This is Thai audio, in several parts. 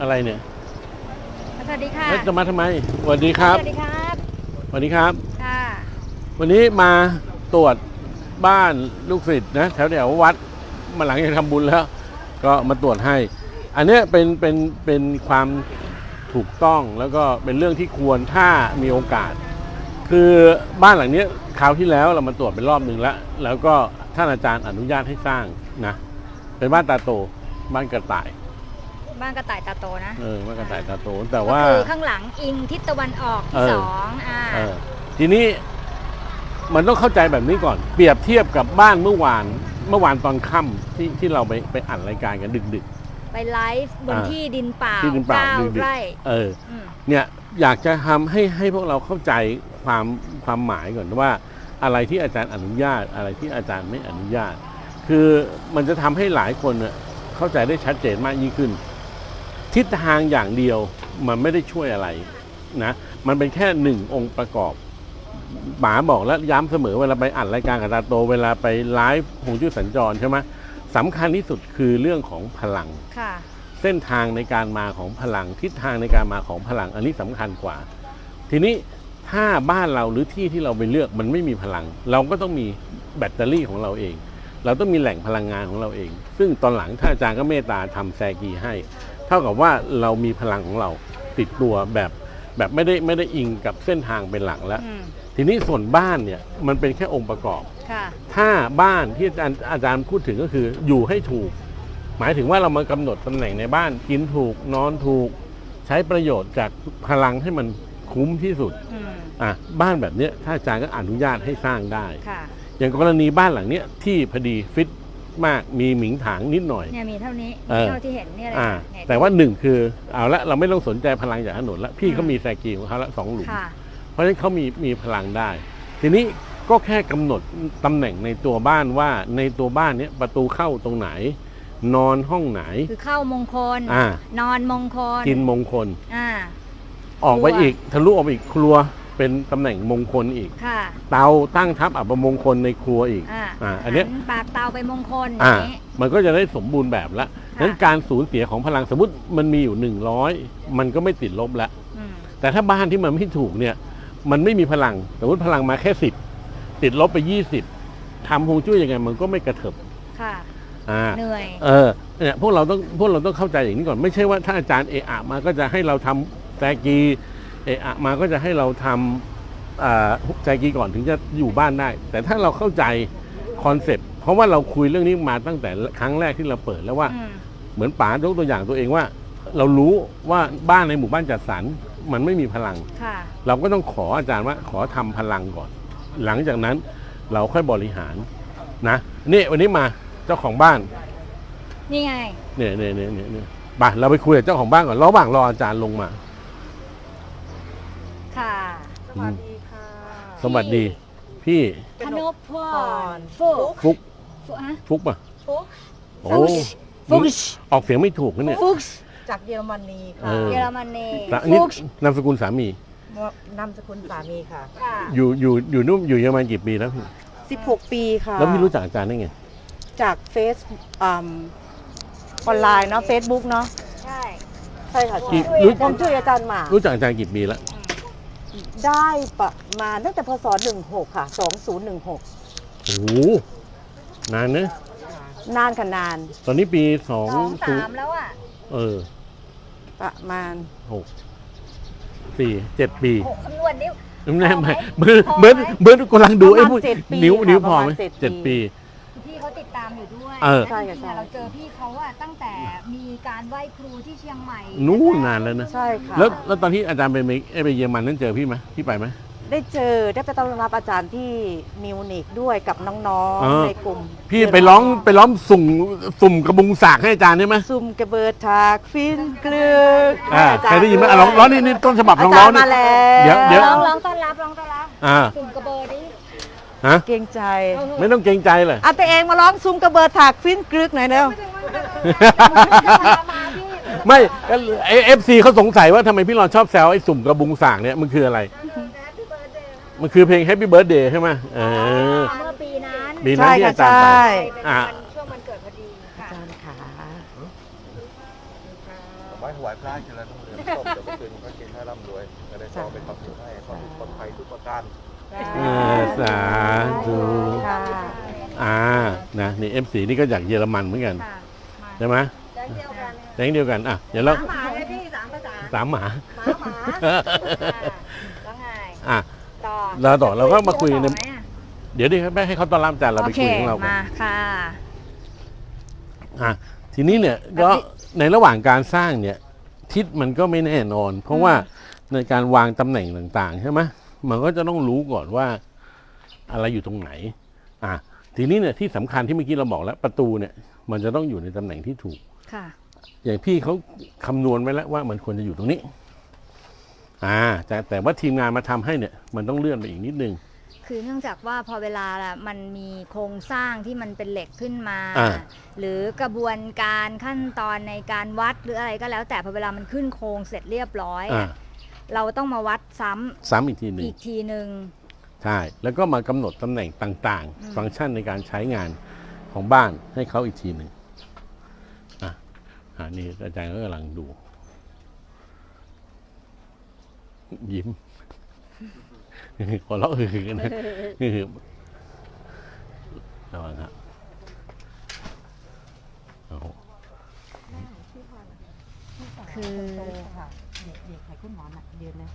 อะไรเนี่ยสวัสดีค่ะเอ๊ะจะมาทำไมสวัสดีครับสวัสดีครับสวัสดีครับ ค่ะ วันนี้มาตรวจบ้านลูกศิษย์นะแถวแถววัดมาหลังจากทำบุญแล้ว ก็มาตรวจให้ อันเนี้ยเป็นเป็นเป็นความถูกต้องแล้วก็เป็นเรื่องที่ควรถ้ามีโอกาส คือบ้านหลังเนี้ยคราวที่แล้วเรามาตรวจเป็นรอบหนึ่งแล้ว แล้วก็ท่านอาจารย์อนุญาตให้สร้างนะเป็นบ้านตาโตบ้านกระต่าย บ้านกระต่ายตาโตนะเออบ้านกระต่ายตาโต แต่ว่าก็คือข้างหลังอิงทิศตะวันออกเอที่อสองอ่าเออทีนี้มันต้องเข้าใจแบบนี้ก่อน เปรียบเทียบกับบ้านเมื่อวานเมื่อวานตอนค่ำที่ที่เราไปไปอัดรายการกันดึกไปไลฟ์บนอ่าที่ดินเปล่าที่ดินเปล่าก้ดึกๆไร่ๆเอออืมเนี่ยอยากจะทำให้ให้พวกเราเข้าใจความความหมายก่อนว่า อะไรที่อาจารย์อนุญาต อะไรที่อาจารย์ไม่อนุญาต คือมันจะทำให้หลายคนเนี่ยเข้าใจได้ชัดเจนมากยิ่งขึ้น ทิศทางอย่างเดียวมันไม่ได้ช่วยอะไรนะมันเป็นแค่หนึ่งองค์ประกอบหมาบอกแล้วย้ำเสมอเวลาไปอัดรายการกับตาโต เวลาไปไลฟ์หงจุ้ยสัญจรใช่ไหมสำคัญที่สุดคือเรื่องของพลังค่ะเส้นทางในการมาของพลัง ทิศทางในการมาของพลัง อันนี้สำคัญกว่า ทีนี้ถ้าบ้านเราหรือที่ที่เราไปเลือกมันไม่มีพลัง เราก็ต้องมีแบตเตอรี่ของเราเอง เราต้องมีแหล่งพลังงานของเราเอง ซึ่งตอนหลังท่านอาจารย์ก็เมตตาทำแซกีให้ เท่ากับว่าเรามีพลังของเราติดตัวแบบแบบไม่ได้ไม่ได้อิงกับเส้นทางเป็นหลักแล้วอืมทีนี้ส่วนบ้านเนี่ยมันเป็นแค่องค์ประกอบค่ะถ้าบ้านที่อาจารย์อาจารย์พูดถึงก็คืออยู่ให้ถูก หมายถึงว่าเรามากำหนดตำแหน่งในบ้านกินถูกนอนถูก ใช้ประโยชน์จากพลังให้มันคุ้มที่สุดอืมอะบ้านแบบเนี้ยถ้าอาจารย์ก็อนุญาตให้สร้างได้ค่ะอย่างกรณีบ้านหลังเนี้ยที่พอดีฟิต มากมีหมิงถางนิดหน่อย เนี่ยมีเท่านี้เออ เท่าที่เห็นเนี่ยเลยอ่า เนี่ยแต่ว่าหนึ่งคือเอาละเราไม่ต้องสนใจพลังจากถนนละพี่เขามีแซกีของเขาละสองหลุม ค่ะ เพราะฉะนั้นเขามีมีพลังได้ ทีนี้ก็แค่กำหนดตำแหน่งในตัวบ้านว่าในตัวบ้านเนี้ยประตูเข้าตรงไหน นอนห้องไหน คือเข้ามงคล อ่า นอนมงคลกินมงคล อ่า ออกไปครัวอีกทะลุออกไปอีกครัว เป็นตำแหน่งมงคลอีก ค่ะเตาตั้งทับอัปมงคลในครัวอีกอ่าอ่าอันเนี้ยหัปากเตาไปมงคลออ่าย่างนี้ มันก็จะได้สมบูรณ์แบบละค่ะนั้นการสูญเสียของพลังสมมติมันมีอยู่ 100 มันก็ไม่ติดลบแล้วอืมแต่ถ้าบ้านที่มันไม่ถูกเนี่ยมันไม่มีพลังสมมติพลังมาแค่สิบติดลบไปยี่สิบทำฮวงจุ้ยยังไงมันก็ไม่กระเถิบค่ะ อ่า เหนื่อย เออเนี่ยพวกเราต้องพวกเราต้องเข้าใจอย่างนี้ก่อนไม่ใช่ว่าถ้าอาจารย์เอะอะมาก็จะให้เราทำแจกี เอะอะมาก็จะให้เราทำอ่าแจกีก่อนถึงจะอยู่บ้านได้ แต่ถ้าเราเข้าใจคอนเซปต์เพราะว่าเราคุยเรื่องนี้มาตั้งแต่ครั้งแรกที่เราเปิดแล้วว่าอืมเหมือนป๋ายกตัวอย่างตัวเองว่า เรารู้ว่าบ้านในหมู่บ้านจัดสรรมันไม่มีพลังค่ะเราก็ต้องขออาจารย์ว่าขอทำพลังก่อน หลังจากนั้นเราค่อยบริหารนะนี่วันนี้มาเจ้าของบ้าน นี่ไงเนี่ยเนี่ยเนี่ยเนี่ยเนี่ยไปเราไปคุยกับเจ้าของบ้านก่อนระหว่างรออาจารย์ลงมาค่ะ สวัสดีค่ะสวัสดี พี่ธนพพพรรฟุกฟุกฟุกฮะฟุกป่ะฟุกโอ้ฟุกออกเสียงไม่ถูกนะเนี่ยฟุกจากเยอรมนีเอค่ะอเยอรมนีแล้วอันนี่ฟุกนามสกุลสามีนามสกุลสามีค่ะค่ะ อยู่อยู่อยู่นู่นอยู่เยอรมันกี่ปีแล้วพี่16ปีค่ะ แล้วพี่รู้จักอาจารย์ได้ไง จากเฟซอืมออนไลน์เนาะเฟซบุ๊กเนาะ ใช่ ใช่ค่ะกี่ช่วยผมช่วยอาจารย์หมา รู้จักอาจารย์กี่ปีแล้ว ได้ประมาณตั้งแต่พศ 16 ค่ะ 2016 โอ้โหนานนะนานค่ะนานตอนนี้ปีสองสองศูสานมย์แล้วอะเออประมาณ หกสี่เจ็ดปีหกคำนวณนิ้ว แน่พอไหมเหมือนพอไหมเหมือนเหมือนกำลังดูไอ้พวกประมาณเจ็ดปีนิ้วค่ะนิ้วพอประไหมมาณเจ็ดเจ็ดปีปีพี่เขาติดตามอยู่ด้วยเออ และใช่จค่ะริงๆอะเราเจอพี่เขาอะตั้งแต่มีการไหว้ครูที่เชียงใหม่นู้นนานแล้วนะ ใช่ค่ะแล้วแล้วตอนที่อาจารย์ไปเมเอ้ยไปเยอรมันนั้นเจอพี่ไหมพี่ไปไหม ได้เจอได้ไปต้อนรับอาจารย์ที่มิวนิกด้วยกับน้องอ๋อๆในกลุ่มพี่ไปร้องไปร้องสุ่มสุ่มกระบุงสากให้อาจารย์ได้ไหมซุ่มกระเบิดทากฟินเกลือกอ่าให้อาเคจารยได้ยินไหมอะร้องร้องนี่นี่ต้นฉบับอาร้องจาร้อรงย์นี่ มาแล้วเดี๋ยวเดี๋ยว ร้องร้องต้อนรับร้องต้อนรับอ่า สุ่มกระเบอร์ดิ ฮะเกรงใจไม่ต้องเกรงใจเลยเอาตัวเองมาร้องซุ่มกระเบิดถากฟินกรึกหน่อยเร็วมาพี่ไม่เอฟซีเขาสงสัยว่าทำไมพี่รอนชอบแซวไอ้สุ่มกระบุงสากเนี่ยมันคืออะไร มันคือเพลง Happy Birthday ใช่ไหมเออเมื่อปีนั้นปีนั้นที่อาจารย์ไปใช่เป็นอะวันช่วงวันเกิดพอดีค่ะอาจารย์ขาไหว้ถวายพระกินแล้วต้องเรียนส้มเดี๋ยวไปคืนพระกินให้ร่ำรวยจะได้ต่อเป็นความสุขให้ความปลอดภัยทุกประการ เออสาธุค่ะอ่านะนี่เอฟซีนี่ก็จากเยอรมันเหมือนกันค่ะมาใช่ไหมแก๊งเดียวกันแก๊งเดียวกันอะเดี๋ยวเราสามหมาเลยพี่สามภาษาสามหมาหมาหมาอ่าแล้วไงอะต่อเราต่อเราก็มาคุยกันในต่อไหมอะเดี๋ยวดิไม่ให้เขาต้อนรับอาจารย์เราไปคุยของเรากันมาค่ะอะทีนี้เนี่ยก็ในระหว่างการสร้างเนี่ย ทิศมันก็ไม่แน่นอน เพราะว่าในการวางตำแหน่งต่างๆใช่ไหม มันก็จะต้องรู้ก่อนว่าอะไรอยู่ตรงไหน อะทีนี้เนี่ยที่สำคัญที่เมื่อกี้เราบอกแล้ว ประตูเนี่ย มันจะต้องอยู่ในตำแหน่งที่ถูกค่ะ อย่างพี่เขาคำนวณไว้แล้วว่ามันควรจะอยู่ตรงนี้ อ่า แต่แต่ว่าทีมงานมาทำให้เนี่ย มันต้องเลื่อนไปอีกนิดนึงคือเนื่องจากว่าพอเวลาละมันมีโครงสร้างที่มันเป็นเหล็กขึ้นมาอ่าหรือกระบวนการขั้นตอนในการวัดหรืออะไรก็แล้ว แต่พอเวลามันขึ้นโครงเสร็จเรียบร้อยอ่าอะ เราต้องมาวัดซ้ำซ้ำอีกทีหนึ่งอีกทีหนึ่งใช่ แล้วก็มากำหนดตำแหน่งต่างอืมๆฟังก์ชันในการใช้งานของบ้านให้เขาอีกทีหนึ่งอะอ่านี่อาจารย์ก็กำลังดู ยิ้มหัวเราะคือกันนะคือระวังครับโอ้โหคือค่ะเด็กเด็กใครคุณหมอน่ะยืนนะ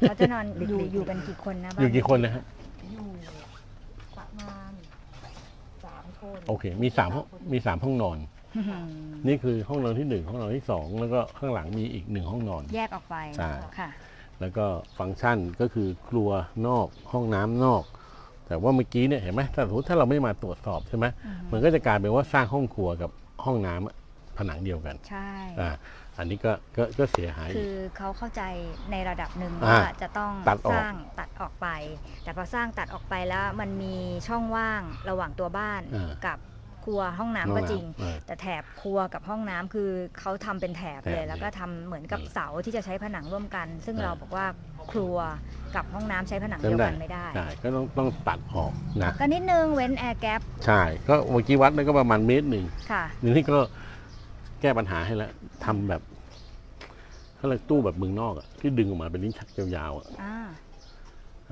เขาจะนอนอยู่กๆอยู่กันกี่คนนะบ้าอยู่กี่คนนะฮะอยู่ประมาณสามคนโอเค มีสามห้องมีสามห้องนอน อื้อหือนี่คือห้องนอนที่หนึ่งห้องนอนที่สองแล้วก็ข้างหลังมีอีกหนึ่งห้องนอน แยกออกไปใช่ ค่ะ แล้วก็ฟังก์ชันก็คือครัวนอกห้องน้ำนอก แต่ว่าเมื่อกี้เนี่ยเห็นไหมถ้าสมมติถ้าเราไม่มาตรวจสอบใช่ไหมมันก็จะกลายเป็นว่าสร้างห้องครัวกับห้องน้ำอะ ผนังเดียวกัน ใช่อ่าอันนี้ก็ก็ก็เสียหาย คือีกอเขาเข้าใจในระดับหนึ่งอ่าว่าจะต้องตัดออก สร้างตัดออกไป แต่พอสร้างตัดออกไปแล้วมันมีช่องว่างระหว่างตัวบ้านอ่ากับครัวห้องน้ำห้องก็น้ำจริง เออ แต่แถบครัวกับห้องน้ำคือเขาทำเป็นแถบแถบเลยแล้วก็ทำเหมือนกับนั่นแหละเสาที่จะใช้ผนังร่วมกัน ซึ่งเออเราบอกว่าครัวกับห้องน้ำใช้ผนังใช่เดียวได้กันไม่ได้ ใช่ก็ต้องต้องตัดออกนะก็นิดนึงเว้นแอร์แกปใช่ก็เมื่อกี้วัดแล้วก็ประมาณเมตรหนึ่งค่ะทีนี้ก็ แก้ปัญหาให้แล้วทำแบบเขาเรียกตู้แบบเมืองนอกอะที่ดึงออกมาเป็นลิ้นชักยาวๆอะอ่า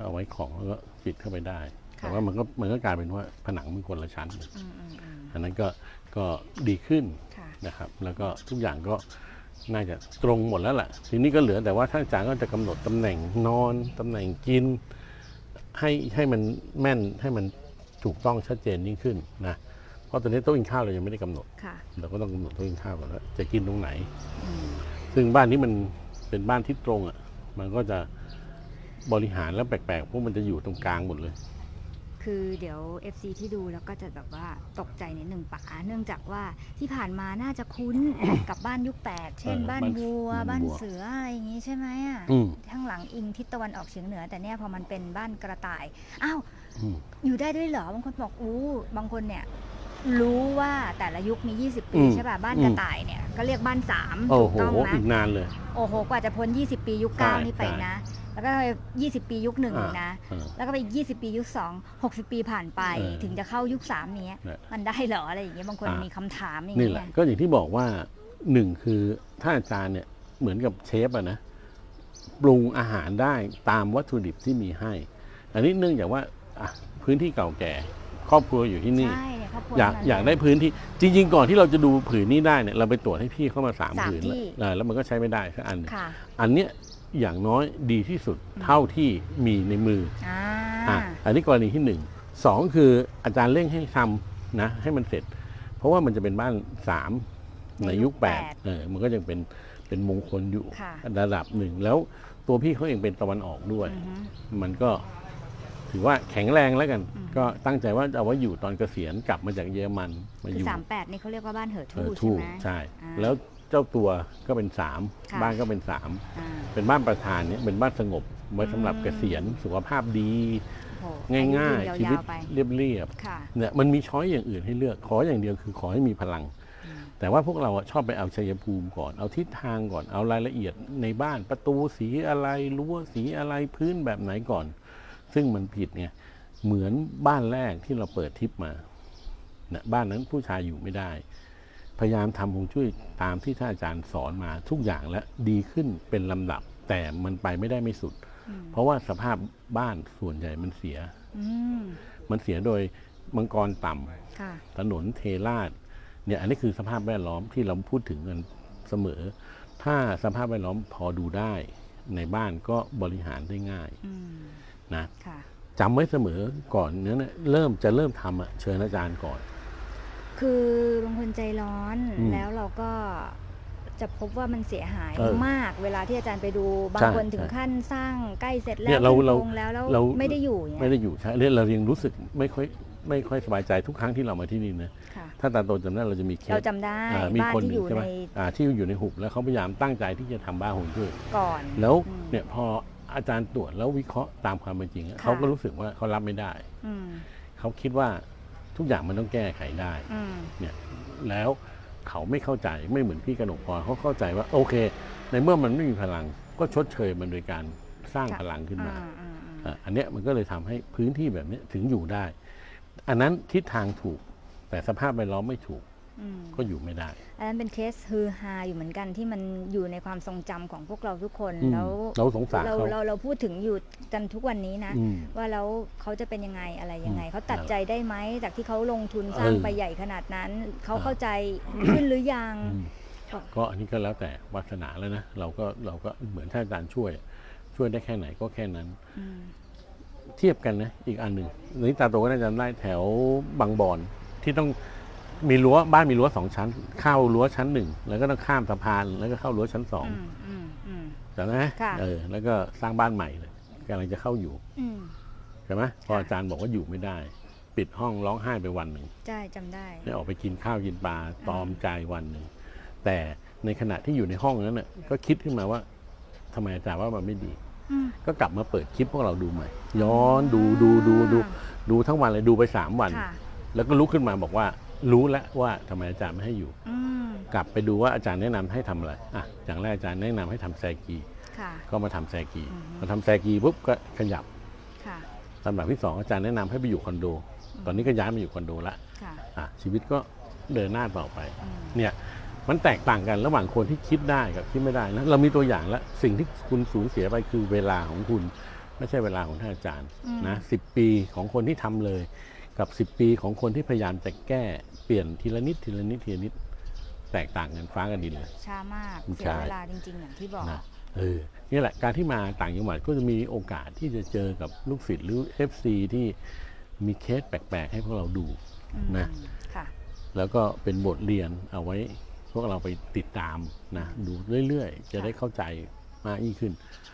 เอาไว้ของแล้วก็ปิดเข้าไปได้ค่ะแต่ว่ามันก็มันก็กลายเป็นว่าผนังมันคนละชั้น อืมอืมอืมอันนั้นก็ก็ดีขึ้น ค่ะ นะครับแล้วก็ทุกอย่างก็น่าจะตรงหมดแล้วแหละทีนี้ก็เหลือแต่ว่าท่านอาจารย์ก็จะกำหนดตำแหน่งนอนตำแหน่งกิน ให้ให้มันแม่นให้มันถูกต้องชัดเจนยิ่งขึ้นนะ เพราะตอนนี้โต๊ะกินข้าวเรายังไม่ได้กำหนดค่ะเราก็ต้องกำหนดโต๊ะกินข้าวก่อนว่าจะกินตรงไหนอืมซึ่งบ้านนี้มันเป็นบ้านที่ตรงอะ มันก็จะบริหารแล้วแปลกๆเพราะมันจะอยู่ตรงกลางหมดเลย คือเดี๋ยว FC ที่ดูแล้วก็จะแบบว่าตกใจนิดหนึ่งป๋าเนื่องจากว่าที่ผ่านมาน่าจะคุ้นกับบ้านยุคแปดเช่นเออบ้านบ้านวัว บ้าบ้านนวัวเสืออะไรอย่างงี้ใช่ไหมอะอืมข้างหลังอิงทิศตะวันออกเฉียงเหนือ แต่เนี่ยพอมันเป็นบ้านกระต่ายอ้าวอืมอยู่ได้ด้วยเหรอบางคนบอกอู้บางคนเนี่ย รู้ว่าแต่ละยุคมี 20 ปีอืมใช่ป่ะ บ้านอืมกระต่ายเนี่ยก็เรียกบ้านสามโอ้ถูกโหต้องนะอีกนานเลย โอ้โห กว่าจะพ้น 20 ปียุค ใช่เก้านี่ไปใช่นะ แล้วก็ 20 ปียุคหนึ่งอ่า นะ อ่า แล้วก็ไปอีก20 ปียุค 2 60 ปีผ่านไปเออถึงจะเข้ายุค 3 เนี้ย เนี่ยมันได้เหรออะไรอย่างเงี้ยบางคนอ่ามี มีคำถามอย่างนี่เงี้แหละยก็อย่างที่บอกว่าหนึ่งคือถ้าอาจารย์เนี่ยเหมือนกับเชฟอะนะปรุงอาหารได้ตามวัตถุดิบที่มีให้ อันนี้เนื่องจากว่าอะพื้นที่เก่าแก่ ครอบครัวอยู่ที่นี่ ใช่เนี่ยครอบครัวอยากทั้งนั้น อยากได้พื้นที่จริง ๆ ก่อนที่เราจะดูผืนนี้ได้เนี่ยเราไปตรวจให้พี่เข้ามาสามสามผืนที่ แล้วเออแล้วมันก็ใช้ไม่ได้สักอันหนึ่งค่ะอันเนี้ยอย่างน้อยดีที่สุดอืมเท่าที่มีในมืออ่าอะอันนี้กรณีที่หนึ่งสองคืออาจารย์เร่งให้ทำนะให้มันเสร็จ เพราะว่ามันจะเป็นบ้านสามในยุคแปดเออมันก็ยังเป็นเป็นมงคลอยู่ค่ะ ระดับหนึ่งแล้วตัวพี่เขาเองเป็นตะวันออกด้วย อือฮึมันก็ ถือว่าแข็งแรงแล้วกันอืมก็ตั้งใจว่าจะเอาไว้อยู่ตอนเกษียณกลับมาจากเยอรมันมาคืออยู่สามแปดนี่เขาเรียกว่าบ้านเหอเอทู่อใช่ทู่ไหมใช่อ่าแล้วเจ้าตัวก็เป็นสามค่ะบ้านก็เป็นสามอ่าเป็นบ้านประธานเนี่ยเป็นบ้านสงบไว้สำหรับอืมเกษียณสุขภาพดีโอ้โหง่ายอาๆยุชีวิยืตนยาวๆไปเรียบค่ะๆเนี่ยมันมีช้อยอย่างอื่นให้เลือกขออย่างเดียวคือขอให้มีพลังอืมแต่ว่าพวกเราอะชอบไปเอาชัยภูมิก่อน เอาทิศทางก่อน เอารายละเอียดในบ้านประตูสีอะไรรั้วสีอะไรพื้นแบบไหนก่อน ซึ่งมันผิดไงเหมือนบ้านแรกที่เราเปิดทิปมานะบ้านนั้นผู้ชายอยู่ไม่ได้ พยายามทำฮวงจุ้ยตามที่ท่านอาจารย์สอนมาทุกอย่างและดีขึ้นเป็นลำดับ แต่มันไปไม่ได้ไม่สุดอืมเพราะว่าสภาพบ้านส่วนใหญ่มันเสียอืมมันเสียโดยมังกรต่ำค่ะถนนเทราดเนี่ยอันนี้คือสภาพแวดล้อมที่เราพูดถึงกันเสมอ ถ้าสภาพแวดล้อมพอดูได้ในบ้านก็บริหารได้ง่ายอืม นะค่ะจำไว้เสมอก่อนเนี้ยนะเริ่มจะเริ่มทำอะเชิญอาจารย์ก่อน คือบางคนใจร้อนอืมแล้วเราก็จะพบว่ามันเสียหายเออมากเวลาที่อาจารย์ไปดูบางใช่คนถึงใช่ขั้นสร้างใกล้เสร็จแล้เนี่วยเราขึ้นเราโครงแล้วแล้วเราไม่ได้อยู่อย่างไม่เงี้ยได้อยู่ใช่เนี่ยเรายังรู้สึกไม่ค่อยไม่ค่อยสบายใจทุกครั้งที่เรามาที่นี่นะค่ะถ้าตาโตจำได้เราจะมีเคเราสจำได้อ่ามีบ้านคนหที่นึ่องยู่ใช่ไหมในอ่าที่อยู่ในหุบแล้วเขาพยายามตั้งใจที่จะทำบ้านหงจุ้ยก่อน แล้วอืมเนี่ยพอ อาจารย์ตรวจแล้ววิเคราะห์ตามความเป็นจริงอะค่ะเขาก็รู้สึกว่าเขารับไม่ได้อืมเขาคิดว่าทุกอย่างมันต้องแก้ไขได้อืมเนี่ยแล้วเขาไม่เข้าใจไม่เหมือนพี่กนกพรเขาเข้าใจว่า โอเค ในเมื่อมันไม่มีพลัง ก็ชดเชยมันโดยการสร้างค่ะพลังขึ้นมาอ่าอ่าอ่าอะอันเนี้ยมันก็เลยทำให้พื้นที่แบบเนี้ยถึงอยู่ได้ อันนั้นทิศทางถูกแต่สภาพแวดล้อมไม่ถูกอืม ก็อยู่ไม่ได้ อันนั้นเป็นเคสฮือฮาอยู่เหมือนกันที่มันอยู่ในความทรงจำของพวกเราทุกคนอืมแล้วเราสงสารเราเขาเราเราพูดถึงอยู่กันทุกวันนี้นะอืมว่าแล้วเขาจะเป็นยังไงอะไรยังไงอืมเขาตัดใจได้ไหมจากที่เขาลงทุนสร้างเออไปใหญ่ขนาดนั้นเขาอ่าเข้าใจขึ้นหรือยังอืมก็อันนี้ก็แล้วแต่วาสนาแล้วนะเราก็เราก็เหมือนถ้าอาจารย์ช่วย ช่วยได้แค่ไหนก็แค่นั้นอืมเทียบกันนะ อีกอันหนึ่งนี่ตาโตก็น่าจะจำได้แถวบางบอนที่ต้อง มีรั้วบ้านมีรั้วสองชั้น เข้ารั้วชั้นหนึ่งแล้วก็ต้องข้ามสะพานแล้วก็เข้ารั้วชั้นสองอืมอืมอืมจำได้ไหมค่ะเออ แล้วก็สร้างบ้านใหม่เลยกำลังจะเข้าอยู่อืมใช่ไหมพอค่ะอาจารย์บอกว่าอยู่ไม่ได้ ปิดห้องร้องไห้ไปวันหนึ่งใช่จำได้ได้ออกไปกินข้าวกินปลาตอมใจวันหนึ่งแต่ในขณะที่อยู่ในห้องนั้นน่ะ ก็คิดขึ้นมาว่าทำไมอาจารย์ว่ามันไม่ดีอืมก็กลับมาเปิดคลิปพวกเราดูใหม่ ย้อนดูดูดูดูดูทั้งวันเลยดูไปสามวันค่ะแล้วก็ลุกขึ้นมาบอกว่า รู้แล้วว่าทำไมอาจารย์ไม่ให้อยู่ อืมกลับไปดูว่าอาจารย์แนะนำให้ทำอะไรอะอย่างแรกอาจารย์แนะนำให้ทำแซกี ค่ะ ก็มาทำแซกีอือฮึ มาทำแซกีปุ๊บก็ขยับค่ะ ลำดับที่สองอาจารย์แนะนำให้ไปอยู่คอนโด ตอนนี้ก็ย้ายมาอยู่คอนโดละค่ะอะชีวิตก็เดินหน้าต่อไป อืมเนี่ยมันแตกต่างกันระหว่างคนที่คิดได้กับคิดไม่ได้นะเรามีตัวอย่างแล้วสิ่งที่คุณสูญเสียไปคือเวลาของคุณ ไม่ใช่เวลาของท่านอาจารย์อืมนะสิปีของคนที่ทำเลย กับ 10 ปีของคนที่พยายามจะแก้เปลี่ยนทีละนิดทีละนิดทีละนิดแตกต่างกันฟ้ากับดินเลย ช้ามากคุณเสียชายเวลาจริง ๆ อย่างที่บอกนะเออนี่แหละการที่มาต่างจังหวัดก็จะมีโอกาสที่จะเจอกับลูกศิษย์หรือ FC ที่มีเคสแปลก ๆ ให้พวกเราดูอืมนะค่ะแล้วก็เป็นบทเรียนเอาไว้พวกเราไปติดตามนะดูเรื่อย ๆ จะได้เข้าใจมากยิ่งขึ้น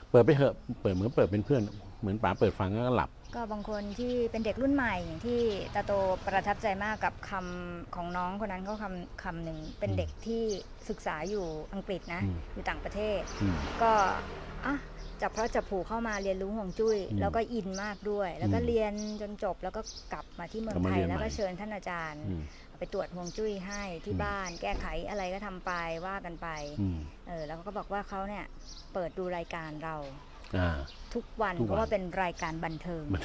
เปิดไปเถอะเปิดเหมือนเปิดเป็นเพื่อน เหมือนป๋าเปิดฟังแล้วก็หลับ ก็บางคนที่เป็นเด็กรุ่นใหม่อย่างที่ตาโตประทับใจมากกับคำของน้องคนนั้นเขาคำคำหนึ่งเป็นเด็กที่ศึกษาอยู่อังกฤษนะอืมอยู่ต่างประเทศ อืมก็อะจับเพราะจับผูกเข้ามาเรียนรู้ห่วงจุ้ย อืมแล้วก็อินมากด้วย แล้วก็อืมเรียนจนจบแล้วก็กลับมาที่เมืองกลับมาไทเรียยนแล้วก็ใหม่ เชิญท่านอาจารย์ อืม ไปตรวจห่วงจุ้ยให้ที่อืม บ้าน แก้ไขอะไรก็ทำไปว่ากันไป อืม เออแล้วก็บอกว่าเขาเนี่ยเปิดดูรายการเราอ่า ทุกวันทุกวันเพราะว่าเป็นรายการบันเทิงมัน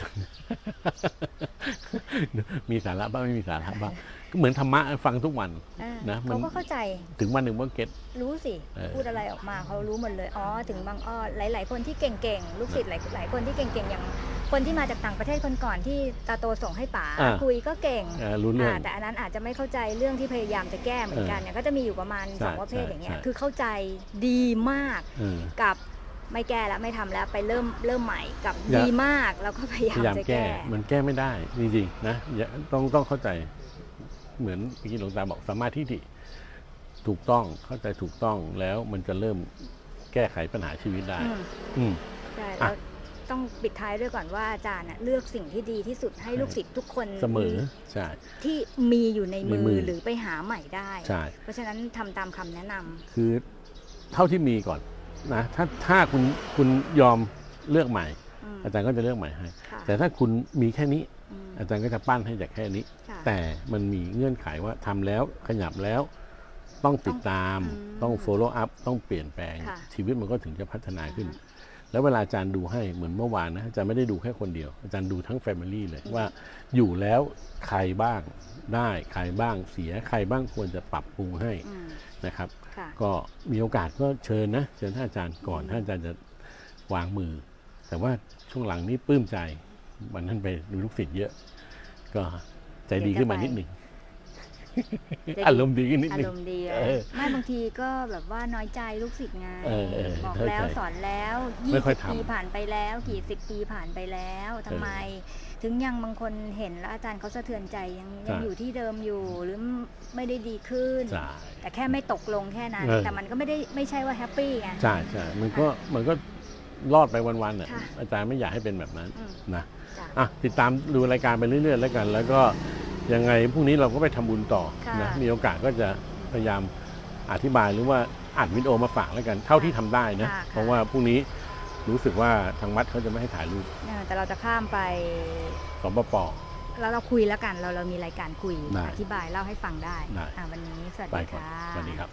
มีสาระบ้างไม่มีสาระบ้างก็เหมือนธรรมะฟังทุกวันอ่านะมันเขาก็เข้าใจ ถึงวันหนึ่งว่าเก็ตรู้สิเออพูดอะไรออกมาเขารู้หมดเลย อ๋อ ถึงบางอ้อหลาย ๆ คนที่เก่งๆ ลูกศิษย์หลายหลายคนที่เก่งๆ อย่างคนที่มาจากต่างประเทศคนก่อนที่ตาโตส่งให้ป๋าอ่าคุยก็เก่งเอ่อรู้เรื่องอ่าแต่อันนั้นอาจจะไม่เข้าใจเรื่องที่พยายามจะแก้เหมือนกันเนี่ยก็จะมีอยู่ประมาณใช่สองประเภทใช่อย่างเงี้ยใช่คือเข้าใจดีมากเออกับ ไม่แก้แล้วไม่ทำแล้วไปเริ่มเริ่มใหม่กับอย่าดีมากแล้วก็พยายาพมยายามจะแก้แก้ มันแก้ไม่ได้จริงๆนะอย่าต้องต้องเข้าใจเหมือนเมื่อกี้หลวงตาบอกสมมาธิฐิถูกต้องเข้าใจถูกต้องแล้วมันจะเริ่มแก้ไขปัญหาชีวิตได้ อืมอืมใช่อะแล้วต้องปิดท้ายด้วยก่อนว่าอาจารย์น่ะเลือกสิ่งที่ดีที่สุดให้ลูกศิษย์ทุกคนเสมอใช่ที่มีอยู่ในมืในมืออหรือไปหาใหม่ได้ใช่เพราะฉะนั้นทำตามคำแนะนำคือเท่าที่มีก่อน นะถ้าถ้าคุณคุณยอมเลือกใหม่อืมอาจารย์ก็จะเลือกใหม่ให้ค่ะแต่ถ้าคุณมีแค่นี้อืมอาจารย์ก็จะปั้นให้จากแค่นี้ค่ะแต่มันมีเงื่อนไขว่าทำแล้วขยับแล้วต้องติดตามอืมต้อง follow up ต้องเปลี่ยนแปลงค่ะชีวิตมันก็ถึงจะพัฒนาขึ้น แล้วเวลาอาจารย์ดูให้เหมือนเมื่อวานนะอาจารย์ไม่ได้ดูแค่คนเดียว อาจารย์ดูทั้งแฟมิลี่เลยว่าอยู่แล้วใครบ้างได้ ใครบ้างเสียใครบ้างควรจะปรับปรุงให้อืมนะครับค่ะ ก็มีโอกาสก็เชิญนะเชิญท่านอาจารย์ก่อนท่านอาจารย์จะวางมือ แต่ว่าช่วงหลังนี้ปลื้มใจวันนั้นไปดูลูกศิษย์เยอะ ก็ใจดีขึ้นมานิดหนึ่งใจดีอารมณ์ดีขึ้นนิดอาหนึ่รงมณ์ดีอะเออไม่บางทีก็แบบว่าน้อยใจลูกศิษย์ไงเออเออบอกเข้าใจแล้วสอนแล้วไม่ยี่ค่อสิยบทำปีผ่านไปแล้ว กี่สิบปีผ่านไปแล้วทำไม ถึงยังบางคนเห็นแล้วอาจารย์เขาสะเทือนใจยังยังอยู่ที่เดิมอยู่หรือไม่ได้ดีขึ้นใช่แต่แค่ไม่ตกลงแค่นั้นเออแต่มันก็ไม่ได้ไม่ใช่ว่าแฮปปี้ไงใช่ใช่มันก็มันก็รอดไปวันๆน่ะค่ะอาจารย์ไม่อยากให้เป็นแบบนั้นอืมนะจ้ะอะติดตามดูรายการไปเรื่อย ๆ แล้วกัน แล้วก็ยังไงพรุ่งนี้เราก็ไปทำบุญต่อค่ะนะมีโอกาสก็จะพยายามอธิบายหรือว่าอัดวิดีโอมาฝากแล้วกัน เท่าที่ทำได้นะค่ะเพราะว่าพรุ่งนี้ รู้สึกว่าทางวัดเขาจะไม่ให้ถ่ายรูปเออแต่เราจะข้ามไปสปป แล้วเราคุยแล้วกัน เราเรามีรายการคุยได้อธิบายเล่าให้ฟังได้ได้ อะวันนี้สวัสไปดีก่อนค่ะ สวัสดีครับ